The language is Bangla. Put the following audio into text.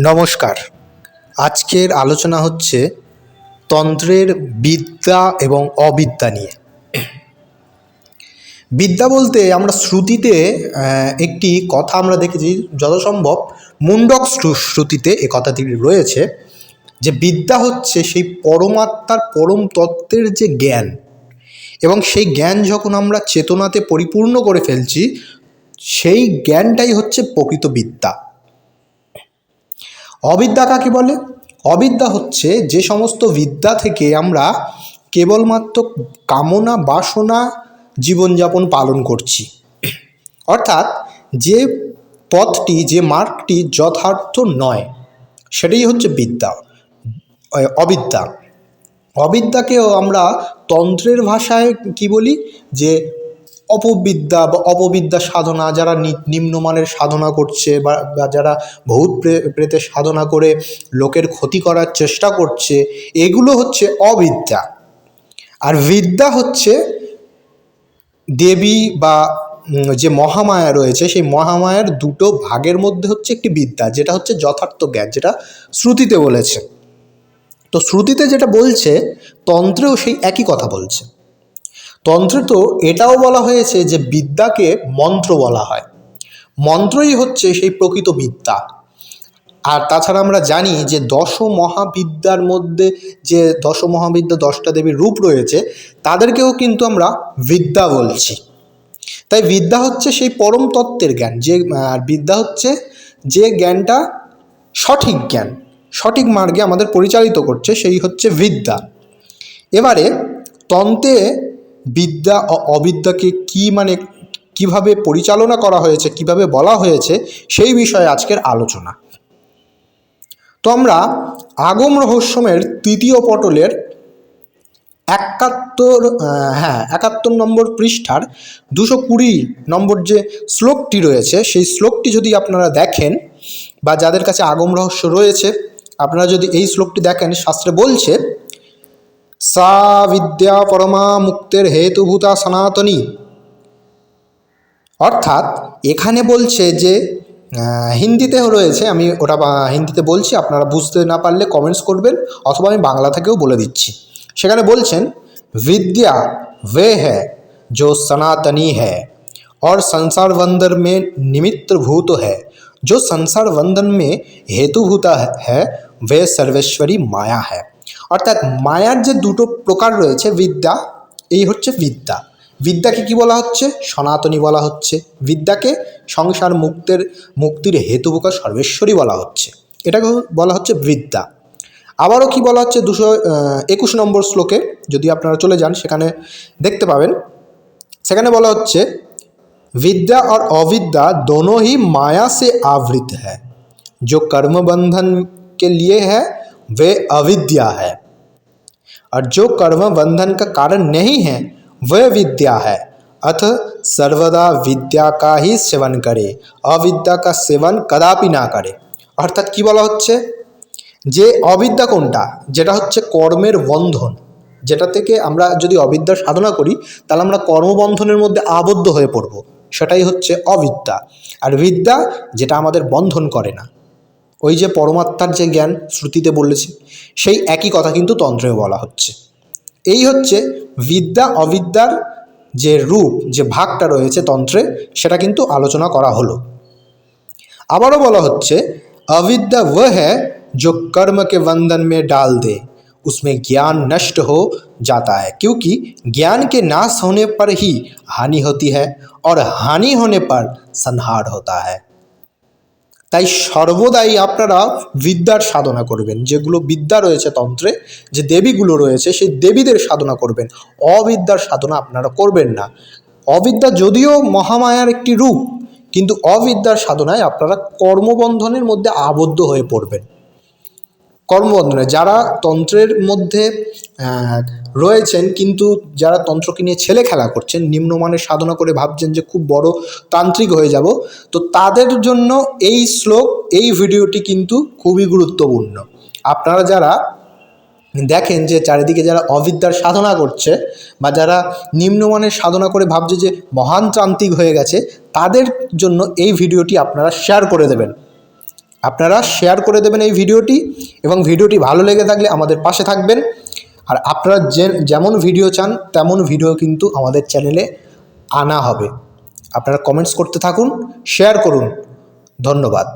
নমস্কার। আজকের আলোচনা হচ্ছে তন্ত্রের বিদ্যা এবং অবিদ্যা নিয়ে। বিদ্যা বলতে আমরা শ্রুতিতে একটি কথা আমরা দেখেছি যথাসম্ভব মুন্ডক শ্রু- শ্রুতিতে এ কথাটি রয়েছে যে বিদ্যা হচ্ছে সেই পরমাত্মার পরম তত্ত্বের যে জ্ঞান এবং সেই জ্ঞান যখন আমরা চেতনাতে পরিপূর্ণ করে ফেলছি, সেই জ্ঞানটাই হচ্ছে প্রকৃত বিদ্যা। অবিদ্যা কাকে বলে? অবিদ্যা হচ্ছে যে সমস্ত বিদ্যা থেকে আমরা কেবলমাত্র কামনা, বাসনা, জীবনযাপন পালন করছি। অর্থাৎ যে পথটি, যে মার্গটি যথার্থ নয়, সেটাই হচ্ছে বিদ্যা অবিদ্যা। অবিদ্যাকেও আমরা তন্ত্রের ভাষায় কি বলি? যে অপবিদ্যা বা অপবিদ্যা সাধনা যারা নিম্নমানের সাধনা করছে বা যারা ভূত প্রে- প্রেতের সাধনা করে লোকের ক্ষতি করার চেষ্টা করছে, এগুলো হচ্ছে অবিদ্যা। আর বিদ্যা হচ্ছে দেবী বা যে মহামায়া রয়েছে, সেই মহামায়ার দুটো ভাগের মধ্যে হচ্ছে একটি বিদ্যা, যেটা হচ্ছে যথার্থ জ্ঞান, যেটা শ্রুতিতে বলেছে। তো শ্রুতিতে যেটা বলছে, তন্ত্রেও সেই একই কথা বলছে। তন্ত্রে তো এটাও বলা হয়েছে যে বিদ্যাকে মন্ত্র বলা হয়। মন্ত্রই হচ্ছে সেই প্রকৃত বিদ্যা। আর তাছাড়া আমরা জানি যে দশ মহাবিদ্যার মধ্যে যে দশ মহাবিদ্যা দশটা দেবীর রূপ রয়েছে, তাদেরকেও কিন্তু আমরা বিদ্যা বলছি। তাই বিদ্যা হচ্ছে সেই পরম তত্ত্বের জ্ঞান। যে, আর বিদ্যা হচ্ছে যে জ্ঞানটা সঠিক জ্ঞান, সঠিক মার্গে আমাদের পরিচালিত করছে, সেই হচ্ছে বিদ্যা। এবারে তন্ত্রে বিদ্যা ও অবিদ্যাকে কি মানে কীভাবে পরিচালনা করা হয়েছে, কীভাবে বলা হয়েছে, সেই বিষয়ে আজকের আলোচনা। তো আমরা আগম রহস্যমের তৃতীয় পটলের একাত্তর হ্যাঁ একাত্তর নম্বর পৃষ্ঠার দুশো কুড়ি নম্বর যে শ্লোকটি রয়েছে, সেই শ্লোকটি যদি আপনারা দেখেন বা যাদের কাছে আগম রহস্য রয়েছে, আপনারা যদি এই শ্লোকটি দেখেন, শাস্ত্রে বলছে সা বিদ্যা পরমা মুক্তের হেতুভূতা সনাতনী অর্থাৎ এখানে বলছে যে আহ, হিন্দিতেও রয়েছে আমি ওটা বা- হিন্দিতে বলছি আপনারা বুঝতে না পারলে কমেন্টস করবেন অথবা আমি বাংলা থেকেও বলে দিচ্ছি সেখানে বলছেন विद्या वे है जो सनातनी है और संसार बंधन में निमित्त भूत है जो संसार बंधन में हेतुभूता है वे सर्वेश्वरी माया है অর্থাৎ মায়ার যে দুটো প্রকার রয়েছে বিদ্যা এই হচ্ছে বিদ্যা বিদ্যাকে কি বলা হচ্ছে সনাতনী বলা হচ্ছে বিদ্যাকে সংসার মুক্তের মুক্তির হেতুভূকা সর্বেশ্বরী বলা হচ্ছে এটাকে বলা হচ্ছে বিদ্যা আবারও কি বলা হচ্ছে দুশো একুশ নম্বর শ্লোকে যদি আপনারা চলে যান সেখানে দেখতে পাবেন সেখানে বলা হচ্ছে विद्या और अविद्या दोनों ही माया से आवृत है जो कर्म बंधन के लिए है वे अविद्या है और जो कर्म बंधन का कारण नहीं है वह विद्या है अथ सर्वदा विद्या का ही सेवन करे अविद्या का सेवन कदापि ना करे অর্থাৎ কি বলা হচ্ছে যে অবিদ্যা কোনটা যেটা হচ্ছে কর্মের বন্ধন যেটা থেকে আমরা যদি অবিদ্যার সাধনা করি তাহলে আমরা কর্মবন্ধনের মধ্যে আবদ্ধ হয়ে পড়ব সেটাই হচ্ছে অবিদ্যা আর বিদ্যা যেটা আমাদের বন্ধন করে না ওই যে পরমাত্মার যে জ্ঞান শ্রুতিতে বলেছে সেই একই কথা কিন্তু তন্ত্রেও বলা হচ্ছে এই হচ্ছে বিদ্যা অবিদ্যার যে রূপ যে ভাগটা রয়েছে তন্ত্রে সেটা কিন্তু আলোচনা করা হলো আবারও বলা হচ্ছে अविद्या वह है जो कर्म के बंधन में डाल दे उसमें ज्ञान नष्ट हो जाता है क्योंकि ज्ञान के नाश होने पर ही हानि होती है और हानि होने पर संहार होता है তাই সর্বদাই আপনারা বিদ্যার সাধনা করবেন। যেগুলো বিদ্যা রয়েছে তন্ত্রে, যে দেবীগুলো রয়েছে, সেই দেবীদের সাধনা করবেন। অবিদ্যার সাধনা আপনারা করবেন না। অবিদ্যা যদিও মহামায়ার একটি রূপ, কিন্তু অবিদ্যার সাধনায় আপনারা কর্মবন্ধনের মধ্যে আবদ্ধ হয়ে পড়বেন। কর্মবন্ধনে। যারা তন্ত্রের মধ্যে রয়েছেন কিন্তু যারা তন্ত্রকে নিয়ে ছেলে খেলা করছেন, নিম্নমানের সাধনা করে ভাবছেন যে খুব বড় তান্ত্রিক হয়ে যাব, তো তাদের জন্য এই শ্লোক, এই ভিডিওটি কিন্তু খুবই গুরুত্বপূর্ণ। আপনারা যারা দেখেন যে চারিদিকে যারা অবিদ্যার সাধনা করছে বা যারা নিম্নমানের সাধনা করে ভাবছে যে মহান তান্ত্রিক হয়ে গেছে, তাদের জন্য এই ভিডিওটি আপনারা শেয়ার করে দেবেন। আপনারা শেয়ার করে দেবেন এই ভিডিওটি এবং ভিডিওটি ভালো লেগে থাকলে আমাদের পাশে থাকবেন। আর আপনারা যে, যেমন ভিডিও চান, তেমন ভিডিও কিন্তু আমাদের চ্যানেলে আনা হবে। আপনারা কমেন্টস করতে থাকুন শেয়ার করুন। ধন্যবাদ।